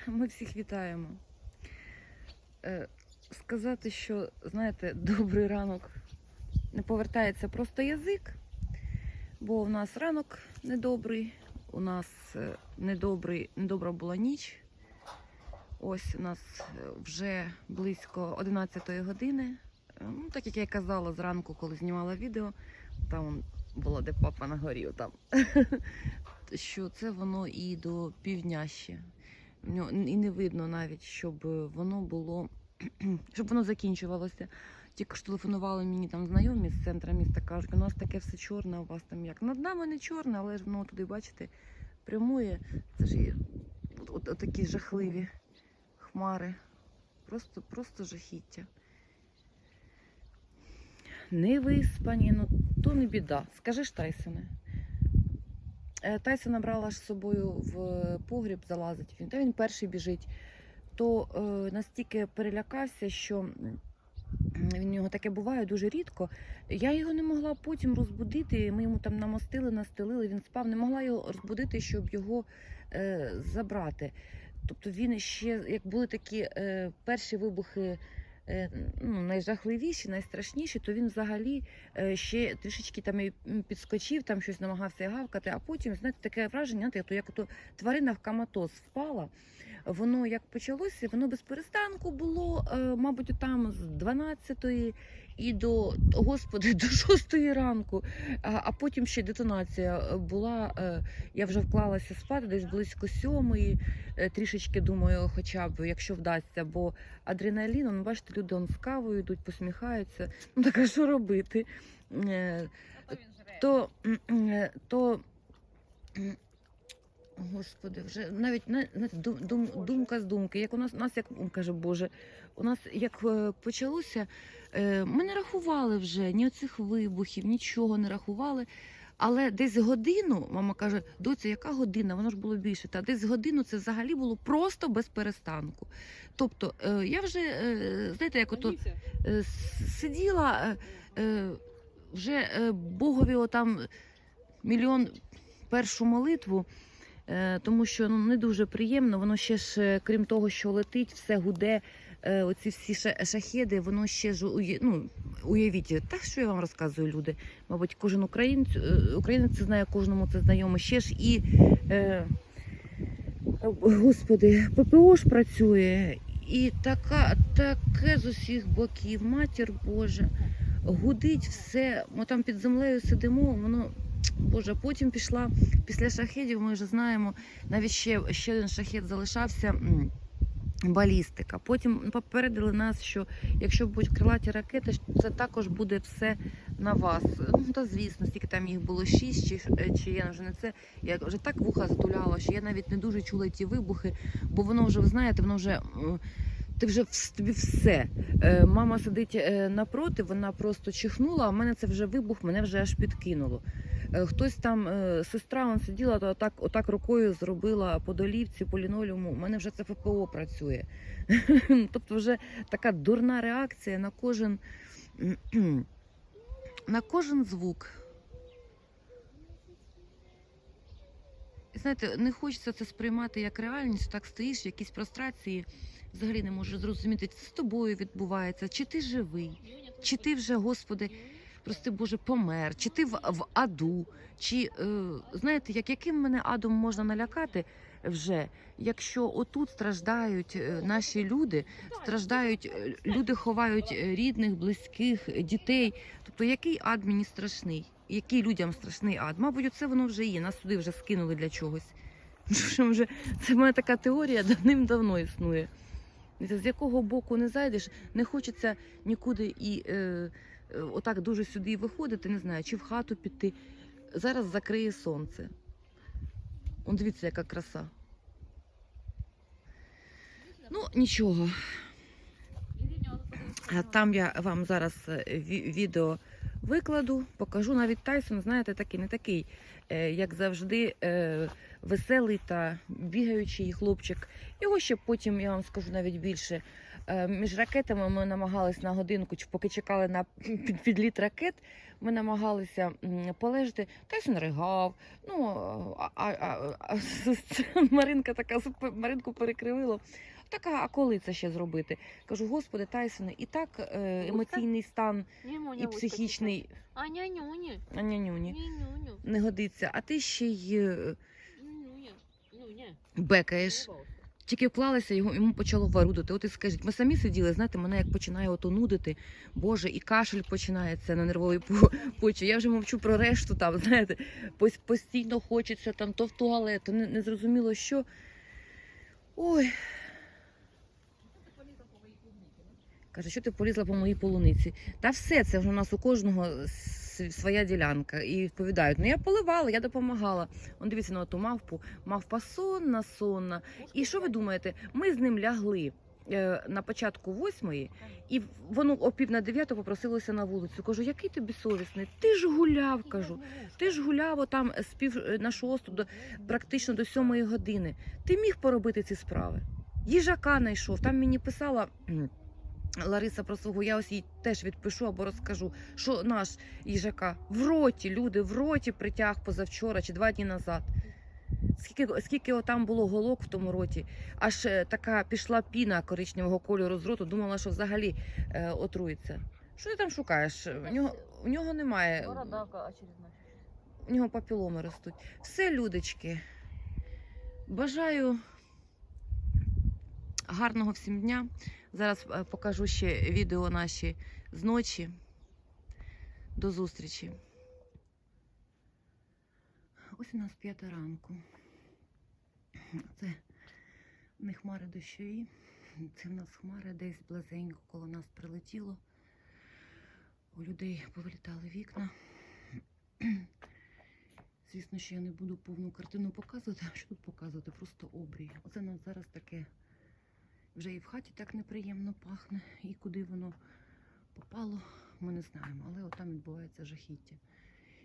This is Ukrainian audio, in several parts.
Ми всіх вітаємо. Е, сказати, що, знаєте, добрий ранок не повертається просто язик, бо в нас ранок недобрий, у нас е, недобрий, недобра була ніч. Ось у нас е, вже близько 11 години. Ну, так як я казала зранку, коли знімала відео, там он було, де папа на горі, там. що це воно і до півдня ще. І не видно навіть, щоб воно було, щоб воно закінчувалося. Тільки ж телефонували мені там знайомі з центра міста, кажуть, у нас таке все чорне, у вас там як. Над нами не чорне, але ж воно туди, бачите, прямує. Це ж є такі жахливі хмари. Просто, просто жахіття. Не виспані, ну то не біда. Скажи ж, Тайсоне. Е, Тайсона брала з собою в погріб залазить. Він та він перший біжить. То е, настільки перелякався, що у нього таке буває дуже рідко. Я його не могла потім розбудити. Ми йому там намостили, настелили, він спав. Не могла його розбудити, щоб його е, забрати. Тобто він ще, як були такі е, перші вибухи. Е, Ну, найжахливіші, найстрашніші, то він взагалі е, ще трішечки там і підскочив, там щось намагався гавкати, а потім, знаєте, таке враження, то як то тварина в каматоз впала. Воно як почалося, воно без перестанку було, е, мабуть, там з 12-ї і до господи, до 6 ранку. А, а потім ще детонація е, була. е, Я вже вклалася спати десь близько сьомої. е, Трішечки думаю, хоча б якщо вдасться, бо адреналін, ну, бачите, люди он з кавою йдуть, посміхаються. Ну так а що робити? Е, то, то Господи, вже навіть на- знаєте, дум, дум, думка з думки. Як у нас, нас як каже Боже, у нас як е, почалося, е, ми не рахували вже ні оцих вибухів, нічого не рахували. Але десь годину, мама каже, доця, яка година? Воно ж було більше. Та десь годину це взагалі було просто без перестанку. Тобто, е, я вже, е, знаєте, як ото е, сиділа е, е, вже е, Богові отам мільйон першу молитву, тому що ну, не дуже приємно. Воно ще ж, е, крім того, що летить, все гуде. е, Оці всі шахеди, воно ще ж ну, уявіть, так що я вам розказую, люди. Мабуть, кожен українець, е, українець це знає, кожному це знайомо. Ще ж і е, господи, ППО ж працює, і така, таке з усіх боків, матір Божа, гудить все. Ми там під землею сидимо, воно. Боже, потім пішла після шахедів, ми вже знаємо, навіть ще, ще один шахет залишався. Балістика. Потім попередили нас, що якщо будуть крилаті ракети, це також буде все на вас. Ну та звісно, скільки там їх було шість, чи, чи я вже не це. Я вже так вуха затуляла, що я навіть не дуже чула ті вибухи, бо воно вже, ви знаєте, воно вже. Ти вже тобі все. Е, Мама сидить е, напроти, вона просто чихнула, а в мене це вже вибух, мене вже аж підкинуло. Е, Хтось там, е, сестра вон сиділа, то отак, отак рукою зробила по долівці, по лінолеуму. У мене вже це ФПО працює. Тобто вже така дурна реакція на кожен, на кожен звук. І знаєте, не хочеться це сприймати як реальність, так стоїш в якійсь прострації, взагалі не можеш зрозуміти, це з тобою відбувається, чи ти живий, чи ти вже, Господи, прости Боже, помер, чи ти в, в аду, чи е, знаєте, як яким мене адом можна налякати вже, якщо отут страждають е, наші люди, страждають, е, люди ховають е, рідних, близьких, дітей. Тобто, який ад мені страшний? Який людям страшний ад? Мабуть, оце воно вже є. Нас сюди вже скинули для чогось. Вже це мене така теорія давним-давно існує. З якого боку не зайдеш, не хочеться нікуди і е, отак дуже сюди виходити, не знаю, чи в хату піти. Зараз закриє сонце. Он дивіться, яка краса. Ну, нічого. Там я вам зараз е, відео викладу, покажу. Навіть Тайсон, знаєте, такий не такий, е, як завжди, е, веселий та бігаючий хлопчик. Його ще потім, я вам скажу навіть більше, Е, Між ракетами ми намагалися на годинку, чи поки чекали на під- підліт ракет, ми намагалися полежати. Тайсон ригав. Ну, а, а, а, а, Маринка така Маринку перекривило. Така, а коли це ще зробити? Кажу, господи, Тайсоне, і так е, емоційний стан, і психічний почекай. А нянюні, а, нянюні, не годиться, а ти ще й е, ну бекаєш. Тільки вклалися, його йому почало варудити. От і скажіть, ми самі сиділи, знаєте, мене як починає ото нудити. Боже, і кашель починається на нервовій по- почві. Я вже мовчу про решту там, знаєте, постійно хочеться там то в туалет, то не, не зрозуміло що. Ой. Каже, що ти полізла по моїй полуниці? Та все, це вже у нас у кожного своя ділянка. І відповідають, ну я поливала, я допомагала. Он дивіться на ту мавпу. Мавпа сонна, сонна. І що ви думаєте? Ми з ним лягли е, на початку восьмої, і воно о пів на дев'яту попросилося на вулицю. Кажу, який тобі совісний? Ти ж гуляв, кажу. Ти ж гуляв там з пів е, на шосту до практично до сьомої години. Ти міг поробити ці справи. Їжака знайшов. Там мені писала. Лариса про свого, я ось їй теж відпишу або розкажу, що наш їжака в роті, люди в роті притяг позавчора чи два дні назад. Скільки, скільки там було голок в тому роті, аж е, така пішла піна коричневого кольору з роту, думала, що взагалі е, отруїться. Що ти там шукаєш? В нього, в нього немає. У нього папіломи ростуть. Все, людочки. Бажаю гарного всім дня. Зараз е, покажу ще відео наші з ночі. До зустрічі. Ось у нас п'ята ранку. Це не хмари дощові. Це в нас хмари десь близенько коло нас прилетіло. У людей повилітали вікна. Звісно, що я не буду повну картину показувати, а що тут показувати? Просто обрій. Оце у нас зараз таке вже і в хаті так неприємно пахне, і куди воно попало, ми не знаємо. Але от там відбувається жахіття.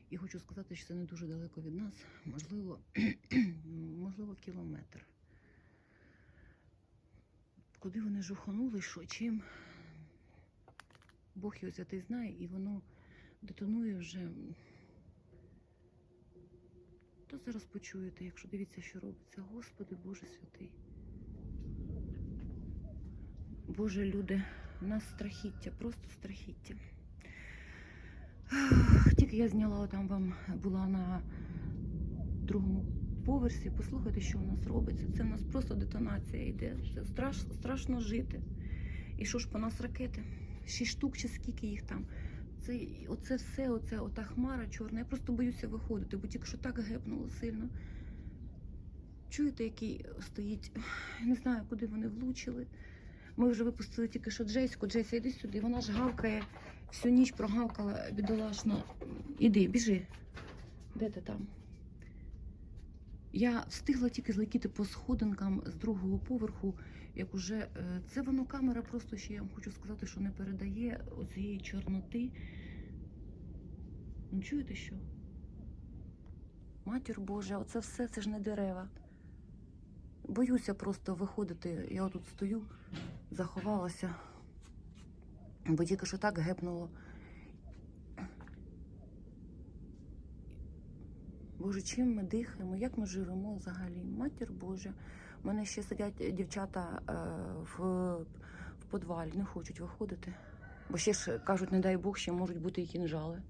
І хочу сказати, що це не дуже далеко від нас, можливо, можливо, кілометр. Куди вони жуханули, що чим? Бог його святий знає, і воно детонує вже. То зараз почуєте, якщо дивіться, що робиться. Господи Боже святий. Боже, люди, у нас страхіття, просто страхіття. Тільки я зняла там вам була на другому поверсі. Послухайте, що у нас робиться. Це в нас просто детонація йде. Це страш, страшно жити. І що ж по нас ракети? Шість штук чи скільки їх там? Це, оце все, оце, ота хмара чорна. Я просто боюся виходити, бо тільки що так гепнуло сильно. Чуєте, який стоїть? Не знаю, куди вони влучили. Ми вже випустили тільки що Джеську. Джеся, йди сюди. Вона ж гавкає, всю ніч прогавкала бідолашна. Іди, біжи. Де ти там? Я встигла тільки злетіти по сходинкам з другого поверху, як уже е, це воно камера, просто ще я вам хочу сказати, що не передає оцієї чорноти. Ну, чуєте що? Матір Божа, оце все це ж не дерева. Боюся просто виходити. Я отут стою, заховалася, бо тільки що так гепнуло. Боже, чим ми дихаємо, як ми живемо взагалі? Матір Божа. У мене ще сидять дівчата е, в, в подвалі, не хочуть виходити. Бо ще ж кажуть, не дай Бог, ще можуть бути і кінжали.